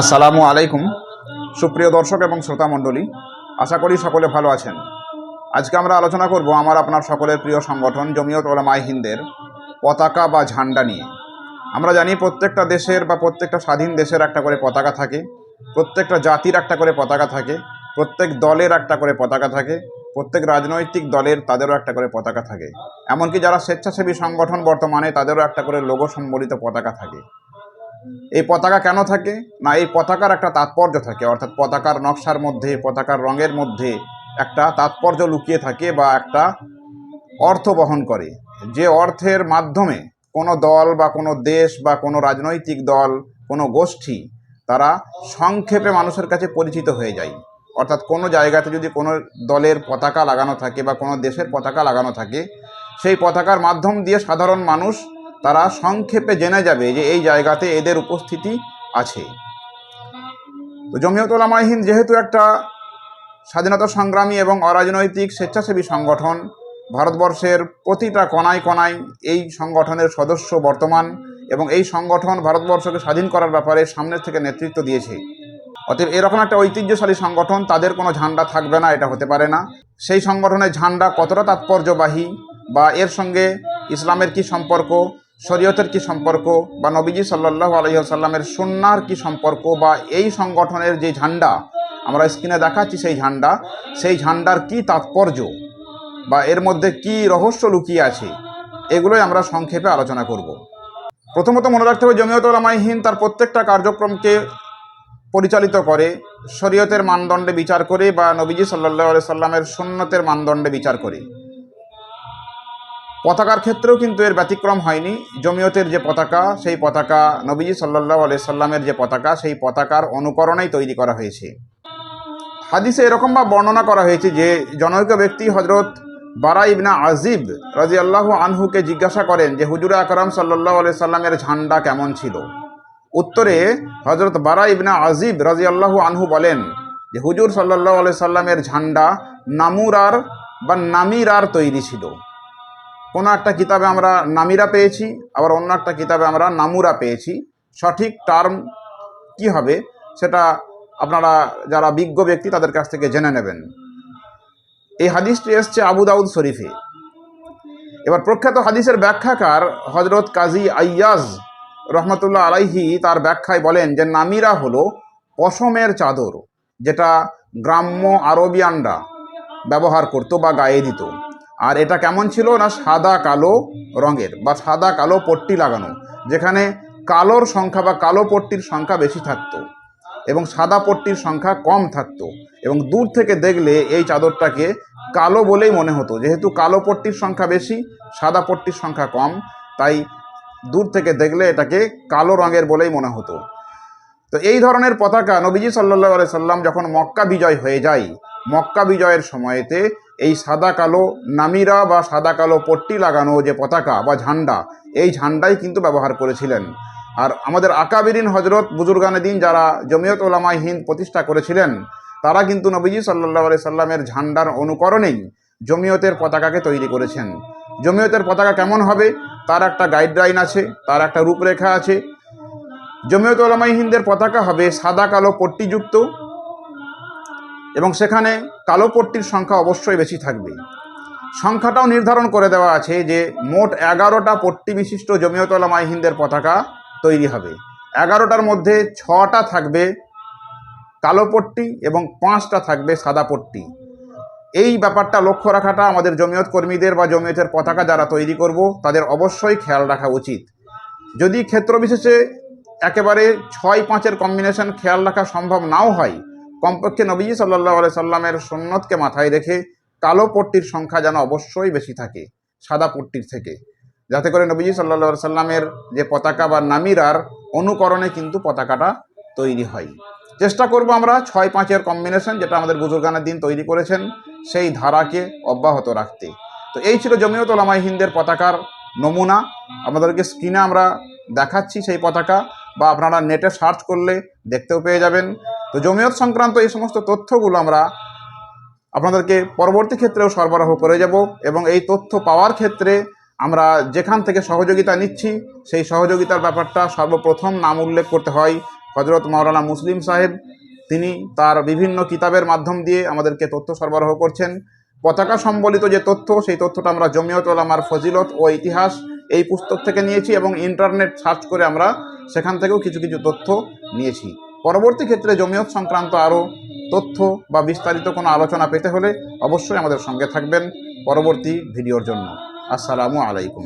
আসসালামু আলাইকুম। সুপ্রিয় দর্শক এবং শ্রোতা মণ্ডলী, আশা করি সকলে ভালো আছেন। আজকে আমরা আলোচনা করব আমার আপনার সকলের প্রিয় সংগঠন জমিয়ত ওলামাই হিন্দের পতাকা বা ঝান্ডা নিয়ে। আমরা জানি প্রত্যেকটা দেশের বা প্রত্যেকটা স্বাধীন দেশের একটা করে পতাকা থাকে, প্রত্যেকটা জাতির একটা করে পতাকা থাকে, প্রত্যেক দলের একটা করে পতাকা থাকে, প্রত্যেক রাজনৈতিক দলের তাদেরও একটা করে পতাকা থাকে। এমনকি যারা স্বেচ্ছাসেবী সংগঠন বর্তমানে তাদেরও একটা করে লোগো সম্বলিত পতাকা থাকে। এই পতাকা কেন থাকে? না, এই পতাকার একটা তাৎপর্য থাকে, অর্থাৎ পতাকার নকশার মধ্যে, পতাকার রঙের মধ্যে একটা তাৎপর্য লুকিয়ে থাকে বা একটা অর্থ বহন করে। যে অর্থের মাধ্যমে কোনো দল বা কোনো দেশ বা কোনো রাজনৈতিক দল, কোনো গোষ্ঠী, তারা সংক্ষেপে মানুষের কাছে পরিচিত হয়ে যায়। অর্থাৎ কোনো জায়গাতে যদি কোনো দলের পতাকা লাগানো থাকে বা কোনো দেশের পতাকা লাগানো থাকে, সেই পতাকার মাধ্যম দিয়ে সাধারণ মানুষ তারা সংক্ষেপে জেনে যাবে যে এই জায়গাতে এদের উপস্থিতি আছে। তো জমিয়ত ওলামায়ে যেহেতু একটা স্বাধীনতা সংগ্রামী এবং অরাজনৈতিক স্বেচ্ছাসেবী সংগঠন, ভারতবর্ষের প্রতিটা কণায় কণায় এই সংগঠনের সদস্য বর্তমান এবং এই সংগঠন ভারতবর্ষকে স্বাধীন করার ব্যাপারে সামনের থেকে নেতৃত্ব দিয়েছে। অতএব এরকম একটা ঐতিহ্যশালী সংগঠন তাদের কোনো ঝান্ডা থাকবে না, এটা হতে পারে না। সেই সংগঠনের ঝান্ডা কতটা তাৎপর্যবাহী বা এর সঙ্গে ইসলামের কি সম্পর্ক শরীয়তের কি সম্পর্ক বা নবীজি সাল্লাহ আলহিহাসাল্লামের সন্ন্যার কি সম্পর্ক বা এই সংগঠনের যে ঝান্ডা, আমরা স্ক্রিনে দেখাচ্ছি সেই ঝান্ডা, সেই ঝান্ডার কি তাৎপর্য বা এর মধ্যে কি রহস্য লুকিয়ে আছে, এগুলোই আমরা সংক্ষেপে আলোচনা করব। প্রথমত মনে রাখতে হবে, জমিয়ত ওলামাইহীন তার প্রত্যেকটা কার্যক্রমকে পরিচালিত করে, শরীয়তের মানদণ্ডে বিচার করে বা নবীজি সাল্লাহ সাল্লামের সুন্নতের মানদণ্ডে বিচার করে। পতাকার ক্ষেত্রেও কিন্তু এর ব্যতিক্রম হয়নি। জমিয়তের যে পতাকা, সেই পতাকা, নবীজি সাল্লাহ সাল্লামের যে পতাকা, সেই পতাকার অনুকরণেই তৈরি করা হয়েছে। হাদিসে এরকমভাবে বর্ণনা করা হয়েছে যে, জনৈক ব্যক্তি হজরত বারা ইবনা আজিব রাজি আল্লাহ আনহুকে জিজ্ঞাসা করেন যে, হুজুরে আকরাম সাল্লাহ আলি সাল্লামের ঝান্ডা কেমন ছিল? উত্তরে হজরত বারা ইবনা আজিব রাজি আল্লাহ আনহু বলেন যে, হুজুর সাল্লাহ আলি সাল্লামের ঝান্ডা নামুরার বা নামিরার তৈরি ছিল। কোনো একটা কিতাবে আমরা নামিরা পেয়েছি, আবার অন্য একটা কিতাবে আমরা নামুরা পেয়েছি। সঠিক টার্ম কি হবে সেটা আপনারা যারা বিজ্ঞ ব্যক্তি তাদের কাছ থেকে জেনে নেবেন। এই হাদিসটি এসছে আবু দাউদ শরীফে। এবার প্রখ্যাত হাদিসের ব্যাখ্যাকার হজরত কাজী আইয়াজ রহমতুল্লাহ আলাইহি তার ব্যাখ্যায় বলেন যে নামিরা হলো পশমের চাদর, যেটা গ্রাম্য আরবিয়ানরা ব্যবহার করতো বা গায়ে দিত। আর এটা কেমন ছিল না সাদা কালো রঙের বা সাদা কালো পট্টি লাগানো, যেখানে কালোর সংখ্যা বা কালো পট্টির সংখ্যা বেশি থাকতো এবং সাদা পট্টির সংখ্যা কম থাকতো এবং দূর থেকে দেখলে এই চাদরটাকে কালো বলেই মনে হতো। যেহেতু কালো পট্টির সংখ্যা বেশি, সাদা পট্টির সংখ্যা কম, তাই দূর থেকে দেখলে এটাকে কালো রঙের বলেই মনে হতো। তো এই ধরনের পতাকা নবীজি আলাই সাল্লাম যখন মক্কা বিজয় হয়ে যায়, মক্কা বিজয়ের সময়তে এই সাদা কালো নামিরা বা সাদা কালো পট্টি লাগানো যে পতাকা বা ঝান্ডা, এই ঝান্ডাই কিন্তু ব্যবহার করেছিলেন। আর আমাদের আকাবিরিন হজরত বুজুর্গানে দিন যারা জমিয়ত ওলামাই হিন্দ প্রতিষ্ঠা করেছিলেন, তারা কিন্তু নবীজি সাল্লাহ আলি সাল্লামের ঝান্ডার অনুকরণেই জমিয়তের পতাকাকে তৈরি করেছেন। জমিয়তের পতাকা কেমন হবে? তার একটা গাইডলাইন আছে, তার একটা রূপরেখা আছে। জমিয়ত ওলামাই হিন্দের পতাকা হবে সাদা কালো পট্টিযুক্ত এবং সেখানে কালো পট্টির সংখ্যা অবশ্যই বেশি থাকবে। সংখ্যাটাও নির্ধারণ করে দেওয়া আছে যে মোট এগারোটা পট্টি বিশিষ্ট জমিয়তলা মাইহিন্দের পতাকা তৈরি হবে। এগারোটার মধ্যে ছটা থাকবে কালো পট্টি এবং পাঁচটা থাকবে সাদা পট্টি। এই ব্যাপারটা লক্ষ্য রাখাটা আমাদের জমিয়ত কর্মীদের বা জমিয়তের পতাকা যারা তৈরি করব, তাদের অবশ্যই খেয়াল রাখা উচিত। যদি ক্ষেত্র বিশেষে একেবারে ছয় পাঁচের কম্বিনেশন খেয়াল রাখা সম্ভব নাও হয় কমপক্ষে নবীজি সাল্লাহ আলাই সাল্লামের সুন্নতকে মাথায় রেখে কালো পট্টির সংখ্যা যেন অবশ্যই বেশি থাকে, সাদা পট্টির থেকে। যাতে করে নবীজি সাল্লা সাল্লামের যে পতাকা বা নামিরার অনুকরণে কিন্তু পতাকাটা তৈরি হয়। চেষ্টা করব আমরা ছয় পাঁচের কম্বিনেশন যেটা আমাদের বুজুর্গানের দিন তৈরি করেছেন, সেই ধারাকে অব্যাহত রাখতে। তো এই ছিল জমিয়ত ওলামাই হিন্দের পতাকার নমুনা। আমাদেরকে স্ক্রিনে আমরা দেখাচ্ছি সেই পতাকা বা আপনারা নেটে সার্চ করলে দেখতেও পেয়ে যাবেন। তো জমিয়ত সংক্রান্ত এই সমস্ত তথ্যগুলো আমরা আপনাদেরকে পরবর্তী ক্ষেত্রেও সরবরাহ করে যাব এবং এই তথ্য পাওয়ার ক্ষেত্রে আমরা যেখান থেকে সহযোগিতা নিচ্ছি, সেই সহযোগিতার ব্যাপারটা সর্বপ্রথম নাম উল্লেখ করতে হয় হজরত মাওলানা মুসলিম সাহেব। তিনি তার বিভিন্ন কিতাবের মাধ্যম দিয়ে আমাদেরকে তথ্য সরবরাহ করছেন। পতাকা সম্বলিত যে তথ্য, সেই তথ্যটা আমরা জমিয়ত ওলামার ফজিলত ও ইতিহাস এই পুস্তক থেকে নিয়েছি এবং ইন্টারনেট সার্চ করে আমরা সেখান থেকেও কিছু কিছু তথ্য নিয়েছি। পরবর্তী ক্ষেত্রে জমিয়ত সংক্রান্ত আরও তথ্য বা বিস্তারিত কোনো আলোচনা পেতে হলে অবশ্যই আমাদের সঙ্গে থাকবেন পরবর্তী ভিডিওর জন্য। আসসালামু আলাইকুম।